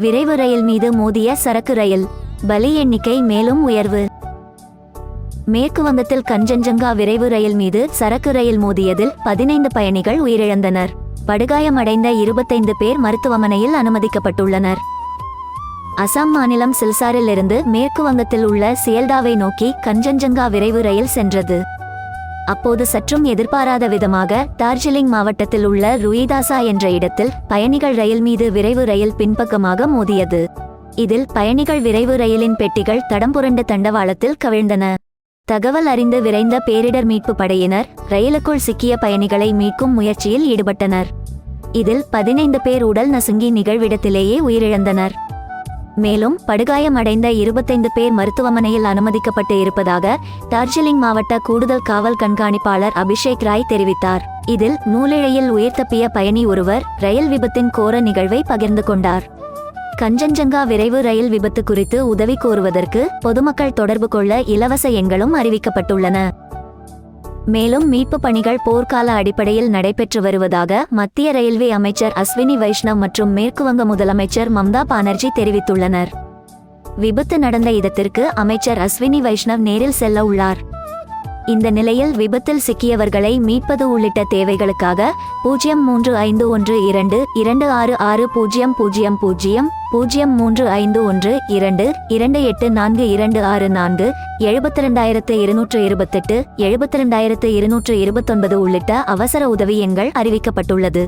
விரைவு ரயில் மீது மோதிய சரக்கு ரயில். பலி எண்ணிக்கை மேலும் உயர்வு. மேற்கு வங்கத்தில் கஞ்சன்ஜங்கா விரைவு ரயில் மீது சரக்கு ரயில் மோதியதில் பதினைந்து பயணிகள் உயிரிழந்தனர். படுகாயமடைந்த இருபத்தைந்து பேர் மருத்துவமனையில் அனுமதிக்கப்பட்டுள்ளனர். அசாம் மாநிலம் சில்சாரில் இருந்து மேற்கு வங்கத்தில் உள்ள சியல்டாவை நோக்கி கஞ்சன்ஜங்கா விரைவு ரயில் சென்றது. அப்போது சற்றும் எதிர்பாராத விதமாக டார்ஜிலிங் மாவட்டத்தில் உள்ள ருயிதாசா என்ற இடத்தில் பயணிகள் ரயில் மீது விரைவு ரயில் பின்பக்கமாக மோதியது. இதில் பயணிகள் விரைவு ரயிலின் பெட்டிகள் தடம்புரண்ட தண்டவாளத்தில் கவிழ்ந்தன. தகவல் அறிந்து விரைந்த பேரிடர் மீட்பு படையினர் ரயிலுக்குள் சிக்கிய பயணிகளை மீட்கும் முயற்சியில் ஈடுபட்டனர். இதில் பதினைந்து பேர் உடல் நசுங்கி நிகழ்விடத்திலேயே உயிரிழந்தனர். மேலும் படுகாயமடைந்த இருபத்தைந்து பேர் மருத்துவமனையில் அனுமதிக்கப்பட்டு இருப்பதாக டார்ஜிலிங் மாவட்ட கூடுதல் காவல் கண்காணிப்பாளர் அபிஷேக் ராய் தெரிவித்தார். இதில் நூலிழையில் உயிர் தப்பிய பயணி ஒருவர் ரயில் விபத்தின் கோர நிகழ்வை பகிர்ந்து கொண்டார். கஞ்சன்ஜங்கா விரைவு ரயில் விபத்து குறித்து உதவி கோருவதற்கு பொதுமக்கள் தொடர்பு கொள்ள இலவச எண்களும் அறிவிக்கப்பட்டுள்ளன. மேலும் மீட்பு பணிகள் போர்க்கால அடிப்படையில் நடைபெற்று வருவதாக மத்திய ரயில்வே அமைச்சர் அஸ்வினி வைஷ்ணவ் மற்றும் மேற்குவங்க முதலமைச்சர் மம்தா பானர்ஜி தெரிவித்துள்ளனர். விபத்து நடந்த இடத்திற்கு அமைச்சர் அஸ்வினி வைஷ்ணவ் நேரில் செல்ல உள்ளார். இந்த நிலையில் விபத்தில் சிக்கியவர்களை மீட்பது உள்ளிட்ட தேவைகளுக்காக பூஜ்ஜியம் மூன்று ஐந்து ஒன்று இரண்டு இரண்டு ஆறு ஆறு பூஜ்ஜியம் பூஜ்ஜியம் பூஜ்ஜியம் பூஜ்ஜியம் மூன்று ஐந்து ஒன்று இரண்டு இரண்டு எட்டு நான்கு இரண்டு ஆறு நான்கு எழுபத்தி ரெண்டாயிரத்து இருநூற்று இருபத்தெட்டு எழுபத்தி ரெண்டாயிரத்து இருநூற்று இருபத்தொன்பது உள்ளிட்ட அவசர உதவி எண்கள் அறிவிக்கப்பட்டுள்ளது.